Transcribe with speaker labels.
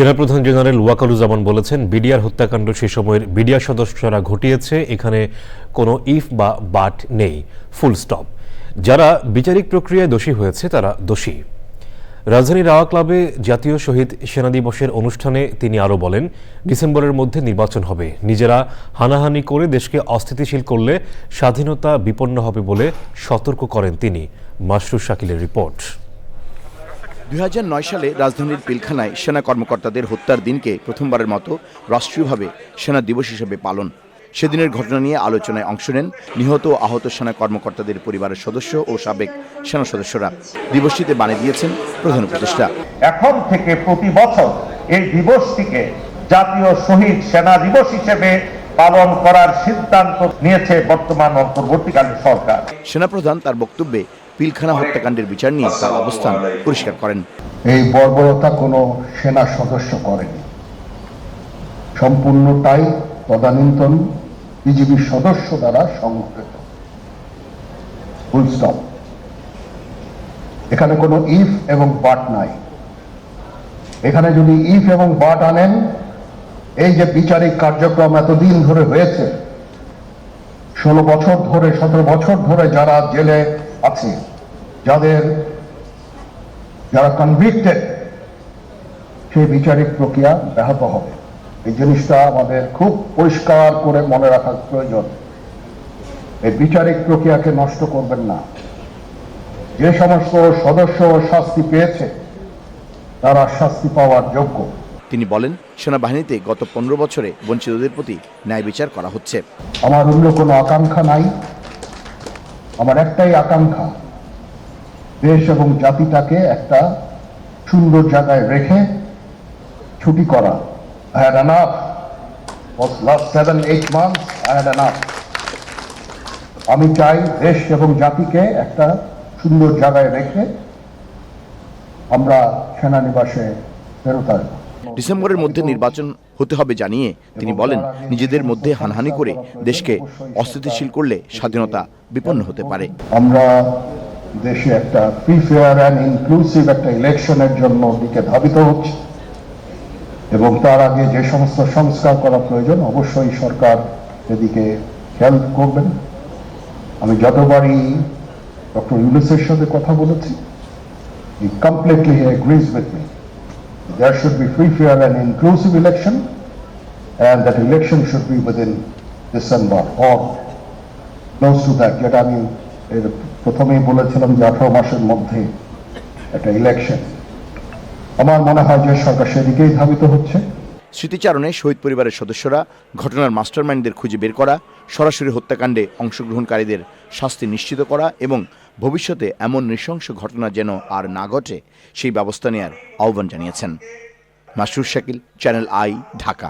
Speaker 1: সেনাপ্রধান জেনারেল ওয়াকারুজ্জামান বলেছেন, বিডিআর হত্যাকাণ্ড সে সময়ের বিডিআর সদস্যরা ঘটিয়েছে, এখানে কোনো ইফ বা বাট নেই। Full stop. যারা বিচারিক প্রক্রিয়ায় দোষী হয়েছে, তারা দোষী। রাজধানীর রাওয়া ক্লাবে জাতীয় শহীদ সেনা দিবসের অনুষ্ঠানে তিনি আরও বলেন, ডিসেম্বরের মধ্যে নির্বাচন হবে। নিজেরা হানাহানি করে দেশকে অস্থিতিশীল করলে স্বাধীনতা বিপন্ন হবে বলে সতর্ক করেন তিনি। মাসরুর শাকিলের রিপোর্ট।
Speaker 2: দুই সালে রাজধানীর পিলখানায় সেনা কর্মকর্তাদের হত্যার দিনকে প্রথমবারের মতো রাষ্ট্রীয়ভাবে সেনা দিবস হিসেবে পালন। সেদিনের ঘটনা নিয়ে আলোচনায় অংশ নেন নিহত ও আহত সেনা কর্মকর্তাদের পরিবারের সদস্য ও সাবেক সেনা সদস্যরা। দিবসটিতে বাণী দিয়েছেন প্রধান উপদেষ্টা।
Speaker 3: এখন থেকে প্রতি বছর এই দিবসটিকে জাতীয় শহীদ সেনা দিবস হিসেবে পালন করার সিদ্ধান্ত নিয়েছে বর্তমান অন্তর্বর্তীকালীন সরকার।
Speaker 2: সেনাপ্রধান তার বক্তব্যে পিলখানা হত্যাকাণ্ডের বিচার নিয়ে তার অবস্থান পরিষ্কার করেন।
Speaker 4: এই বর্বরতা কোনো সেনা সদস্য করেনি। সম্পূর্ণটাই তদানীন্তন বিজিবির সদস্য দ্বারা সংঘটিত ফুল স্টপ এখানে কোনো ইফ এবং বাট নাই। এখানে যদি ইফ এবং বাট আনেন এই যে বিচারিক কার্যক্রম এতদিন ধরে হয়েছে ষোলো বছর ধরে সতেরো বছর ধরে যারা জেলে আছে যাদের যারা কনভিক্টেড সেই বিচারিক প্রক্রিয়া ব্যাহত হবে। এই জিনিসটা আমাদের খুব পরিষ্কার করে মনে রাখার প্রয়োজন। এই বিচারিক প্রক্রিয়াকে নষ্ট করবেন না। যে সমস্ত সদস্য শাস্তি পেয়েছে তারা শাস্তি পাওয়ার যোগ্য।
Speaker 2: তিনি বলেন সেনাবাহিনীতে গত পনেরো বছরে বঞ্চিতদের প্রতি ন্যায় বিচার করা হচ্ছে।
Speaker 4: আমার অন্য কোনো আকাঙ্ক্ষা নাই। আমার একটাই আকাঙ্ক্ষা দেশ এবং জাতিটাকে একটা সুন্দর জায়গায় রেখে ছুটি করা I had enough. Was last seven, eight months, I had enough. আমি চাই দেশ এবং জাতিকে একটা সুন্দর জায়গায় রেখে আমরা সেনানিবাসে ফেরত আসব
Speaker 2: ডিসেম্বরের মধ্যে নির্বাচন হতে হবে জানিয়ে তিনি বলেন নিজেদের মধ্যে হানহানি করে দেশকে অস্থিতিশীল করলে স্বাধীনতা বিপন্ন হতে পারে
Speaker 4: আমরা দেশে একটা ফ্রি ফেয়ার অ্যান্ড ইনক্লুসিভ একটা ইলেকশনের জন্য দিকে ধাবিত হচ্ছে। এবং তার আগে যে সমস্ত সংস্কার করা প্রয়োজন অবশ্যই সরকার এদিকে খেয়াল করবেন। আমি যতবারই ডক্টর ইউনুসের সাথে কথা বলেছি he completely agrees with me there should be free, fair and inclusive election and that election should be within December or close to that যেটা আমি প্রথমেই বলেছিলাম যে আঠারো মাসের মধ্যে একটা ইলেকশন আমার মনে হয় যে সরকার সেদিকেই ধাবিত হচ্ছে।
Speaker 2: স্মৃতিচারণে শহীদ পরিবারের সদস্যরা ঘটনার মাস্টারমাইন্ডদের খুঁজে বের করা, সরাসরি হত্যাকাণ্ডে অংশগ্রহণকারীদের শাস্তি নিশ্চিত করা এবং ভবিষ্যতে এমন নৃশংস ঘটনা যেন আর না ঘটে, সেই ব্যবস্থা নেয়ার আহ্বান জানিয়েছেন। Masroor Shakil, channel I, Dhaka.